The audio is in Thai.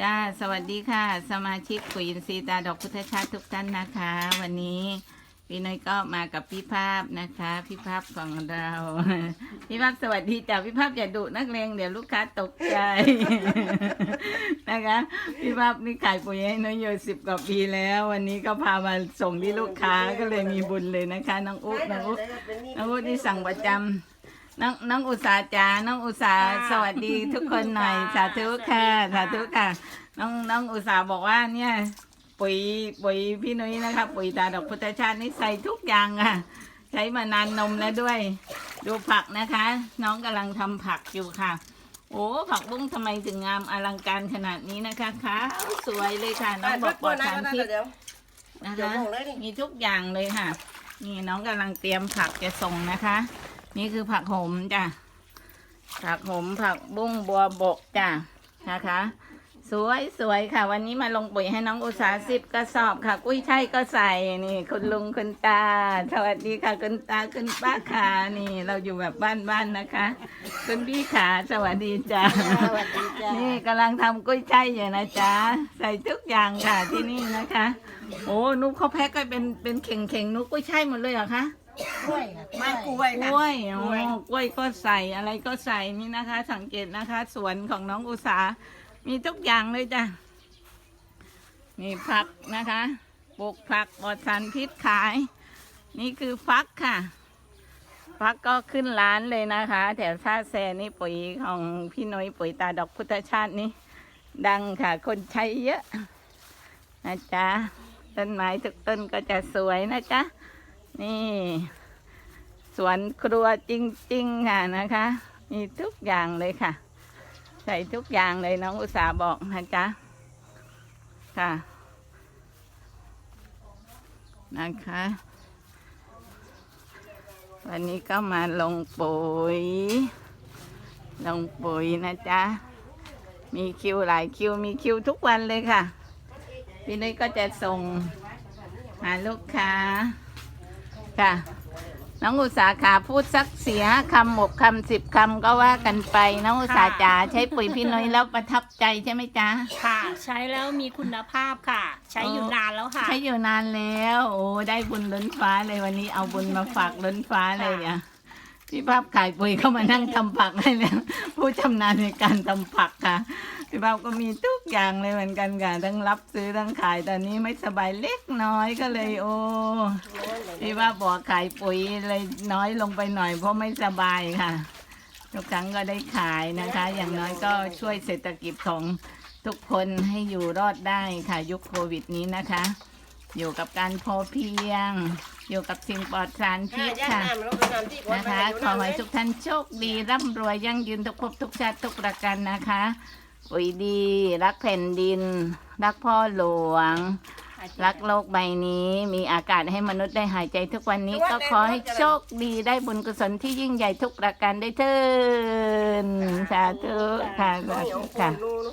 จ้าสวัสดีค่ะ สมาชิกปุ๋ยอินทรีย์ตาดอกพุทธชาติทุกท่านนะคะ วันนี้พี่น้อยก็มากับพี่ภาพนะคะ พี่ภาพของเรา พี่ภาพสวัสดีจ้าพี่ภาพอย่าดุนักเลงเดี๋ยวลูกค้าตกใจ นะคะ พี่ภาพนี่ขายปุ๋ยให้น้อยอยู่สิบกว่าปีแล้ว วันนี้ก็พามาส่งที่ลูกค้าก็เลยมีบุญเลยนะคะน้องอุ๊น้องอุ๊น้องอุที่สั่งประจำ น้องน้องอุตสาจ้าน้องอุตสาสวัสดีทุกคนหน่อยสาธุค่ะ สาธุค่ะ น้องน้องอุตสาบอกว่าเนี่ย ปุ๋ยปุ๋ยพี่นุ้ยนะคะ ปุ๋ยตาดอกพุทธชาตินี่ใส่ทุกอย่างอะ ใช้มานานนมแล้วด้วย ดูผักนะคะ น้องกำลังทำผักอยู่ค่ะ โอ้ผักบุ้งทำไมถึงงามอลังการขนาดนี้นะคะขาวสวยเลยค่ะน้องบอกปลอดสารพิษเดี๋ยวนะเดี๋ยวคะมองเลยดิมีทุกอย่างเลยค่ะ นี่น้องกำลังเตรียมผักจะส่งนะคะ นี่คือผักโหมจ้ะ ผักโหมผักบุ้งบัวบกจ้ะนะคะ สวยสวยค่ะ วันนี้มาลงปุ๋ยให้น้องอุตสาสิบกระสอบค่ะ กุ้ยช่ายก็ใส่นี่ คุณลุงคุณตา สวัสดีค่ะคุณตาคุณป้าขานี่ เราอยู่แบบบ้านๆนะคะ คุณพี่ขาสวัสดีจ้ะสวัสดีจ้านี่กำลังทำกุ้ยช่ายอยู่นะจ๊ะใส่ทุกอย่างค่ะที่นี่นะคะ โอ้นุ๊กเขาแพ็คก็เป็นเป็นเข่งเข่งๆนุ๊กกุ้ยช่ายหมดเลยเหรอคะ กล้วยค่ะบ้านกล้วยกค่ะ ล้วยโอ้กล้วยกล้วยก็ใส่อะไรก็ใส่นี่นะคะ สังเกตนะคะ สวนของน้องอุตสามีทุกอย่างเลยจ้ะมีผักนะคะปลูกผักปลอดสารพิษขาย นี่คือฟักค่ะ ฟักก็ขึ้นร้านเลยนะคะ แถวท่าแซนี่ปุ๋ยของพี่น้อยปุ๋ยตาดอกพุทธชาตินี่ดังค่ะ คนใช้เยอะนะจ๊ะต้นไม้ทุกต้นก็จะสวยนะจ๊ะ นี่ สวนครัวจริง ๆ ค่ะนะคะ มีทุกอย่างเลยค่ะ ใส่ทุกอย่างเลยน้องอุตสาบอกนะจ๊ะ ค่ะ นะคะ วันนี้ก็มาลงปุ๋ย ลงปุ๋ยนะจ๊ะ มีคิวหลายคิว มีคิวทุกวันเลยค่ะ พี่นุ้ยก็จะส่งหาลูกค้า ค่ะ น้องอุตสาขาพูดสักเสียคำหมกคำสิบคำก็ว่ากันไป น้องอุตสาจ๋าใช้ปุ๋ยพี่นุ้ยแล้วประทับใจใช่ไหมจ๊ะ ค่ะ ใช้แล้วมีคุณภาพค่ะ ใช้อยู่นานแล้วค่ะ ใช้อยู่นานแล้ว โอ้ได้บุญล้นฟ้าเลยวันนี้เอาบุญมาฝากล้นฟ้าเลยเนี่ยพี่ภาพขายปุ๋ยเข้ามานั่งทำผักให้แล้วผู้ชำนาญในการทำผักค่ะ พี่ภาก็มีทุกอย่างเลยเหมือนกันค่ะทั้งรับซื้อทั้งขายตอนนี้ไม่สบายเล็กน้อยก็เลยโอ้พี่ภาบอกขายปุ๋ยเลยน้อยลงไปหน่อยเพราะไม่สบายค่ะ ทุกครั้งก็ได้ขายนะคะ อย่างน้อยก็ช่วยเศรษฐกิจของทุกคนให้อยู่รอดได้ค่ะยุคโควิดนี้นะคะ อยู่กับการพอเพียง อยู่กับสิ่งปลอดสารพิษค่ะน้ำแล้วก็น้ำที่นะคะขอให้ทุกท่านโชคดีร่ำรวยยั่งยืนทุกภพทุกชาติทุกประการนะคะ ปุ๋ยดี รักแผ่นดิน รักพ่อหลวง รักโลกใบนี้ มีอากาศให้มนุษย์ได้หายใจทุกวันนี้ก็ขอให้โชคดีได้บุญกุศลที่ยิ่งใหญ่ทุกประการได้เถินสาธุค่ะสาธุค่ะค่ะ